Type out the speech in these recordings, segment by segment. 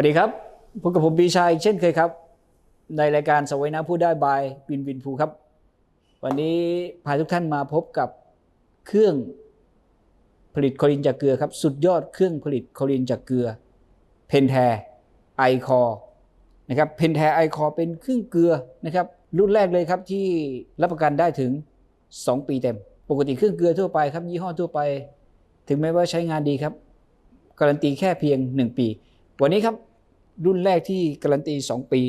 วัสดีครับพบกับผมปีชัยเช่นเคยครับ ในรายการสวัยน้ำพูดได้บายวินวินภูครับ วันนี้พาทุกท่านมาพบกับเครื่องผลิตคลอรินจากเกลือครับ สุดยอดเครื่องผลิตคลอรินจากเกลือ เพนแทไอคอนะครับเพนแทไอคอเป็นเครื่องเกลือนะครับ รุ่นแรกเลยครับที่รับประกันได้ถึง 2 ปีเต็ม ปกติเครื่องเกลือทั่วไปครับยี่ห้อทั่วไป ถึงแม้ว่าใช้งานดีครับ การันตีแค่เพียง 1 ปี วันนี้ครับ รุ่นแรกที่การันตี 2 ปี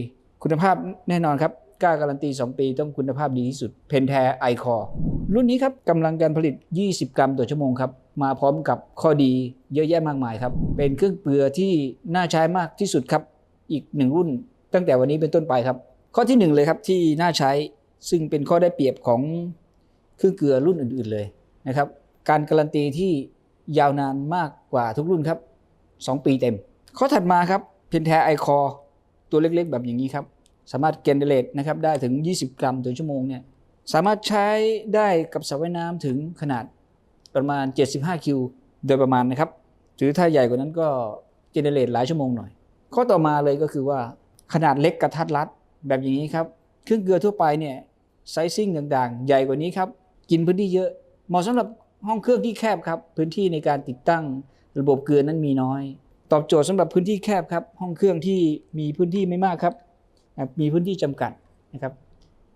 คุณภาพแน่นอนครับกล้าการันตี 2 ปีต้องคุณภาพดีที่สุดเพนแทไอคอรุ่นนี้ครับกำลังการผลิต 20 กรัมต่อชั่วโมงครับมาพร้อมกับข้อดีเยอะแยะมากมายครับ เป็นเครื่องเกลือที่น่าใช้มากที่สุดครับอีกหนึ่งรุ่น ตั้งแต่วันนี้เป็นต้นไปครับ ข้อที่หนึ่งเลยครับที่น่าใช้ซึ่งเป็นข้อได้เปรียบของเครื่องเกลือรุ่นอื่น ๆเลยนะครับ การการันตีที่ยาวนานมากกว่าทุกรุ่นครับ 2 ปีเต็ม ข้อถัดมาครับ พนแทไอคอตัวเล็กๆ แบบอย่างนี้ครับ สามารถเกนเดเลตนะครับได้ถึง 20 กรัมต่อชั่วโมงเนี่ยสามารถใช้ได้กับสระว่ายน้ำถึงขนาดประมาณ 75 คิว โดยประมาณนะครับ หรือถ้าใหญ่กว่านั้นก็เจเนเรตหลายชั่วโมงหน่อย ข้อต่อมาเลยก็คือว่าขนาดเล็กกระทัดรัดแบบอย่างนี้ครับ เครื่องเกลือทั่วไปเนี่ยไซซิ่งต่างๆ ใหญ่กว่านี้ครับ กินพื้นที่เยอะ เหมาะสำหรับห้องเครื่องที่แคบครับ พื้นที่ในการติดตั้งระบบเกลือนั้นมีน้อย ตอบโจทย์สำหรับพื้นที่แคบครับ ห้องเครื่องที่มีพื้นที่ไม่มากครับ มีพื้นที่จำกัดนะครับ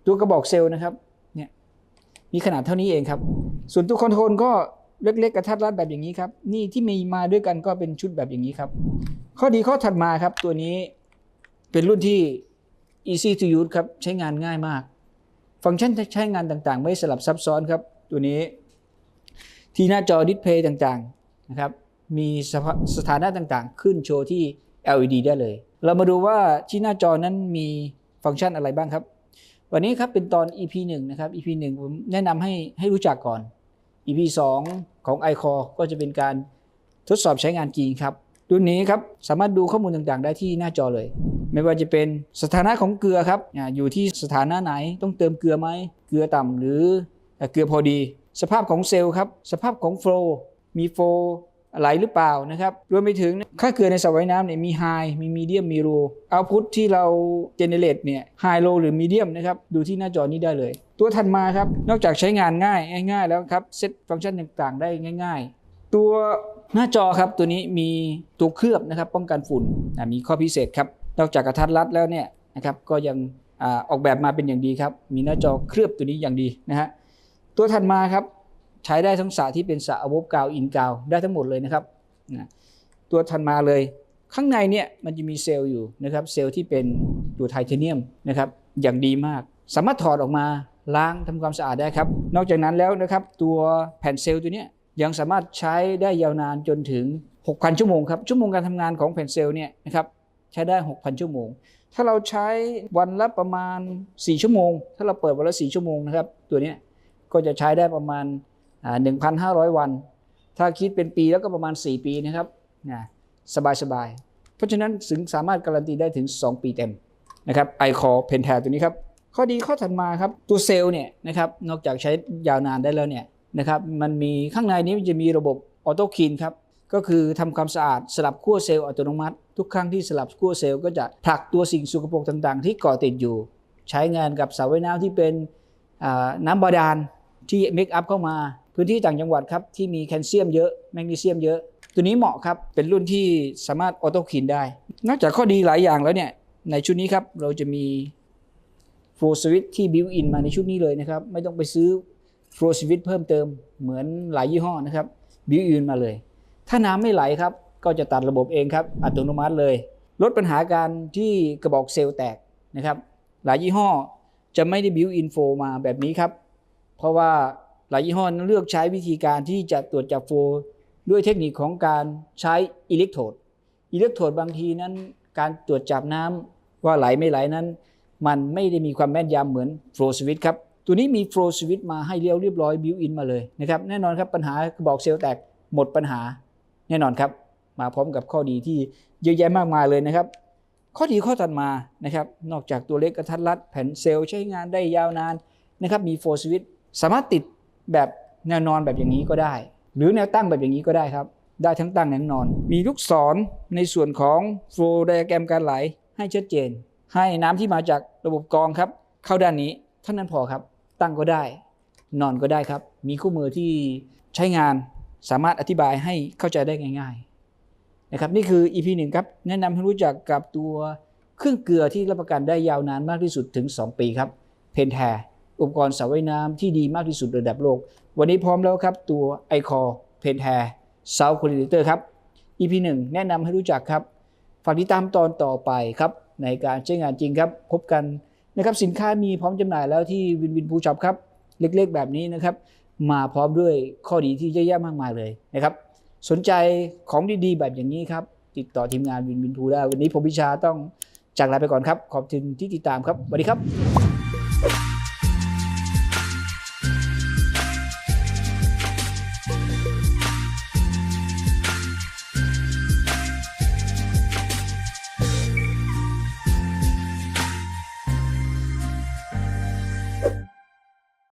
ตัวกระบอกเซลล์นะครับ เนี่ย มีขนาดเท่านี้เองครับ ส่วนตัวคอนโทรลก็เล็กๆกระทัดรัดแบบอย่างนี้ครับ นี่ที่มีมาด้วยกันก็เป็นชุดแบบอย่างนี้ครับ ข้อดีข้อถัดมาครับ ตัวนี้เป็นรุ่นที่ easy to use ครับ ใช้งานง่ายมาก ฟังก์ชันใช้งานต่างๆ ไม่สลับซับซ้อนครับ ตัวนี้ ที่หน้าจอดิสเพย์ต่างๆนะครับ มีสถานะต่างๆ ขึ้นโชว์ที่ LED ได้เลย เรามาดูว่าที่หน้าจอนั้นมีฟังก์ชันอะไรบ้างครับ วันนี้ครับเป็นตอน EP 1 นะครับ EP 1 ผมแนะนำให้ให้รู้จักก่อน EP 2 ของ iCore ก็จะเป็นการทดสอบใช้งานจริงครับรุ่นนี้ครับสามารถดูข้อมูลต่างๆ ได้ที่หน้าจอเลย ไม่ว่าจะเป็นสถานะของเกลือครับอยู่ที่สถานะไหนต้องเติมเกลือไหมเกลือต่ำหรือเกลือพอดี สภาพของเซลล์ครับสภาพของโฟล์มีโฟล์ ไหลหรือเปล่านะครับรวมไปถึงค่าเกลือในสระว่ายน้ำเนี่ยมีไฮมีมีเดียมมีโลเอาพุทที่เราเจเนเรตเนี่ยไฮโลหรือมีเดียมนะครับดูที่หน้าจอนี้ได้เลย ตัวถัดมาครับ นอกจากใช้งานง่ายง่ายแล้วครับเซตฟังก์ชันต่างๆ ได้ง่าย ๆ ตัวหน้าจอครับตัวนี้มีตัวเคลือบนะครับป้องกันฝุ่นมีข้อพิเศษครับนอกจากกระทัดรัดแล้วเนี่ยนะครับก็ยังอออกแบบมาเป็นอย่างดีครับมีหน้าจอเคลือบตัวนี้อย่างดีนะฮะตัวถัดมาครับ ใช้ได้ทั้งสระที่เป็นสระอวบกาวอินกาวได้ทั้งหมดเลยนะครับนะตัวถัดมาเลย ข้างในเนี่ยมันจะมีเซลล์อยู่นะครับเซลล์ที่เป็นตัวไทเทเนียมนะครับอย่างดีมาก สามารถถอดออกมาล้างทำความสะอาดได้ครับ นอกจากนั้นแล้วนะครับตัวแผ่นเซลล์ตัวเนี้ยยังสามารถใช้ได้ยาวนานจนถึง 6,000 ชั่วโมงครับชั่วโมงการทำงานของแผ่นเซลล์เนี่ยนะครับใช้ได้ 6,000 ชั่วโมง ถ้าเราใช้วันละประมาณ 4 ชั่วโมง ถ้าเราเปิดวันละ 4 ชั่วโมงนะครับตัวเนี้ยก็จะใช้ได้ประมาณ อ่า1,500วัน ถ้าคิดเป็นปีแล้วก็ประมาณ 4 ปีนะครับนะสบายสบายๆเพราะฉะนั้นถึงสามารถการันตีได้ถึง 2 ปีเต็มนะครับไอคอเพนแทตัวนี้ครับข้อดีข้อถัดมาครับตัวเซลล์เนี่ยนะครับนอกจากใช้ยาวนานได้แล้วเนี่ยนะครับมันมีข้างในนี้มันจะมีระบบออโต้คลีนครับก็คือทำความสะอาดสลับขั้วเซลล์อัตโนมัติ ทุกครั้งที่สลับขั้วเซลล์ก็จะผลักตัวสิ่งสกปรกต่างๆ ที่เกาะติดอยู่ ใช้งานกับสระว่ายน้ำที่เป็นน้ำบาดาลที่เมคอัพเข้ามา พื้นที่ต่างจังหวัดครับที่มีแคลเซียมเยอะแมกนีเซียมเยอะ ตัวนี้เหมาะครับเป็นรุ่นที่สามารถออโต้คลีนได้ นอกจากข้อดีหลายอย่างแล้วเนี่ยในชุดนี้ครับเราจะมีโฟลสวิตที่บิวอินมาในชุดนี้เลยนะครับ ไม่ต้องไปซื้อโฟลสวิตเพิ่มเติมเหมือนหลายยี่ห้อนะครับบิวอินมาเลย ถ้าน้ำไม่ไหลครับก็จะตัดระบบเองครับอัตโนมัติเลย ลดปัญหาการที่กระบอกเซลล์แตกนะครับ หลายยี่ห้อจะไม่ได้บิวอินโฟมาแบบนี้ครับ เพราะว่า ลายยี่ห้อนเลือกใช้วิธีการที่จะตรวจจับโฟล์ด้วยเทคนิคของการใช้อิเล็กโทรดอิเล็กโทรดบางทีนั้น การตรวจจับน้ำว่าไหลไม่ไหลนั้น มันไม่ได้มีความแม่นยำเหมือนโฟลสวิตครับตัวนี้มีโฟลสวิตมาให้เรียวเรียบร้อยบิวอินมาเลยนะครับแน่นอนครับปัญหากระบอกเซลล์แตกหมดปัญหาแน่นอนครับ มาพร้อมกับข้อดีที่เยอะแยะมากมายเลยนะครับ ข้อดีข้อถัดมานะครับนอกจากตัวเล็กกระทัดรัดแผ่นเซลล์ใช้งานได้ยาวนานนะครับมีโฟลสวิตสามารถติด แบบแนวนอนแบบอย่างนี้ก็ได้ หรือแนวตั้งแบบอย่างนี้ก็ได้ครับ ได้ทั้งตั้งทั้งนอน มีลูกศรในส่วนของโฟลไดอะแกรมการไหลให้ชัดเจน ให้น้ำที่มาจากระบบกรองครับ เข้าด้านนี้เท่านั้นพอครับ ตั้งก็ได้ นอนก็ได้ครับ มีคู่มือที่ใช้งานสามารถอธิบายให้เข้าใจได้ง่ายๆนะครับนี่คือ EP หนึ่งครับ แนะนำให้รู้จักกับตัวเครื่องเกลือที่รับประกันได้ยาวนานมากที่สุดถึง 2 ปีครับ เพนแท อุปกรณ์สระว่ายน้ำที่ดีมากที่สุดระดับโลก วันนี้พร้อมแล้วครับตัวไอคอเพนแทเซาคูลิเตอร์ครับ EP หนึ่งแนะนำให้รู้จักครับฝากติดตามตอนต่อไปครับ ในการใช้งานจริงครับ พบกันนะครับสินค้ามีพร้อมจำหน่ายแล้วที่วินวินภูช็อปครับ เล็กๆแบบนี้นะครับ มาพร้อมด้วยข้อดีที่เยอะแยะมากมายเลยนะครับสนใจของดีๆ แบบอย่างนี้ครับ ติดต่อทีมงานวินวินภูได้ วันนี้ผมพิชาต้องจากลาไปก่อนครับ ขอบคุณที่ติดตามครับสวัสดีครับ